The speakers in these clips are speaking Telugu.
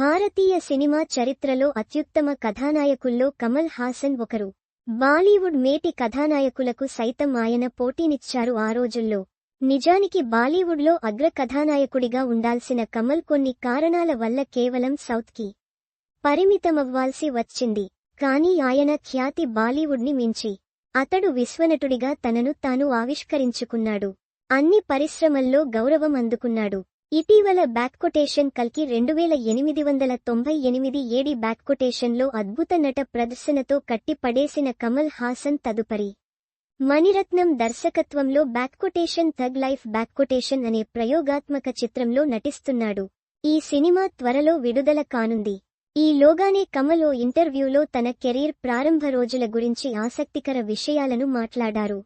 భారతీయ సినిమా చరిత్రలో అత్యుత్తమ కథానాయకుల్లో కమల్ హాసన్ ఒకరు. బాలీవుడ్ మేటి కథానాయకులకు సైతం ఆయన పోటీనిచ్చారు ఆ రోజుల్లో. నిజానికి బాలీవుడ్లో అగ్ర కథానాయకుడిగా ఉండాల్సిన కమల్ కొన్ని కారణాల వల్ల కేవలం సౌత్కి పరిమితమవ్వాల్సి వచ్చింది. కానీ ఆయన ఖ్యాతి బాలీవుడ్ని మించి. అతడు విశ్వనటుడిగా తనను తాను ఆవిష్కరించుకున్నాడు. అన్ని పరిశ్రమల్లో గౌరవం అందుకున్నాడు. ఇటీవల బ్యాక్కొటేషన్ కల్కి రెండు వేల ఎనిమిది వందల తొంభై ఎనిమిది ఏడి బ్యాక్కొటేషన్లో అద్భుత నట ప్రదర్శనతో కట్టిపడేసిన కమల్ హాసన్ తదుపరి. మణిరత్నం దర్శకత్వంలో బ్యాక్కొటేషన్ థగ్ లైఫ్ బ్యాక్కొటేషన్ అనే ప్రయోగాత్మక చిత్రంలో నటిస్తున్నాడు. ఈ సినిమా త్వరలో విడుదల కానుంది. ఈ లోగానే కమల్ ఓ ఇంటర్వ్యూలో తన కెరీర్ ప్రారంభ రోజుల గురించి ఆసక్తికర విషయాలను మాట్లాడారు.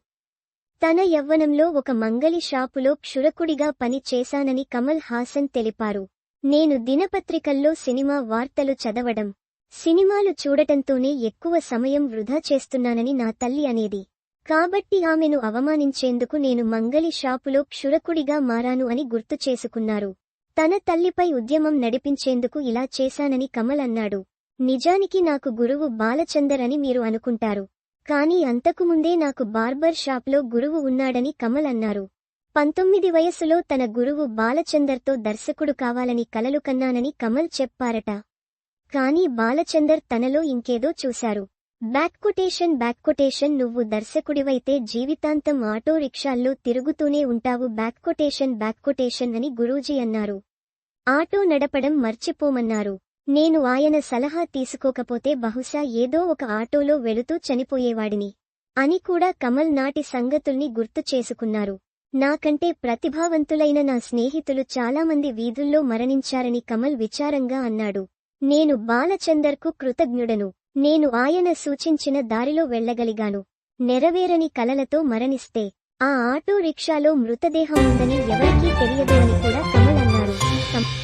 తన యవ్వనంలో ఒక మంగలి షాపులో క్షురకుడిగా పని చేశానని కమల్ హాసన్ తెలిపారు. నేను దినపత్రికల్లో సినిమా వార్తలు చదవడం సినిమాలు చూడటంతోనే ఎక్కువ సమయం వృధా చేస్తున్నానని నా తల్లి అనేది. కాబట్టి ఆమెను అవమానించేందుకు నేను మంగలి షాపులో క్షురకుడిగా మారాను అని గుర్తు చేసుకున్నారు. తన తల్లిపై ఉద్యమం నడిపించేందుకు ఇలా చేశానని కమల్ అన్నాడు. నిజానికి నాకు గురువు బాలచందర్ అని మీరు అనుకుంటారు. కానీ అంతకుముందే నాకు బార్బర్ షాప్లో గురువు ఉన్నాడని కమల్ అన్నారు. పంతొమ్మిది వయసులో తన గురువు బాలచందర్తో దర్శకుడు కావాలని కలలు కన్నానని కమల్ చెప్పారట. కానీ బాలచందర్ తనలో ఇంకేదో చూశారు. బ్యాక్కొటేషన్ బ్యాక్కొటేషన్ నువ్వు దర్శకుడివైతే జీవితాంతం ఆటో రిక్షాల్లో తిరుగుతూనే ఉంటావు బ్యాక్కొటేషన్ బ్యాక్కొటేషన్ అని గురూజీ అన్నారు. ఆటో నడపడం మర్చిపోమన్నారు. నేను ఆయన సలహా తీసుకోకపోతే బహుశా ఏదో ఒక ఆటోలో వెళుతూ చనిపోయేవాడిని. అని కూడా కమల్ నాటి సంగతుల్ని గుర్తు చేసుకున్నారు. నాకంటే ప్రతిభావంతులైన నా స్నేహితులు చాలామంది వీధుల్లో మరణించారని కమల్ విచారంగా అన్నాడు. నేను బాలచందర్కు కృతజ్ఞుడను. నేను ఆయన సూచించిన దారిలో వెళ్ళగలిగాను నెరవేరని కలలతో మరణిస్తే ఆ ఆటో రిక్షాలో మృతదేహం ఉందని ఎవరికీ తెలియదు అని కూడా కమల్ అన్నారు.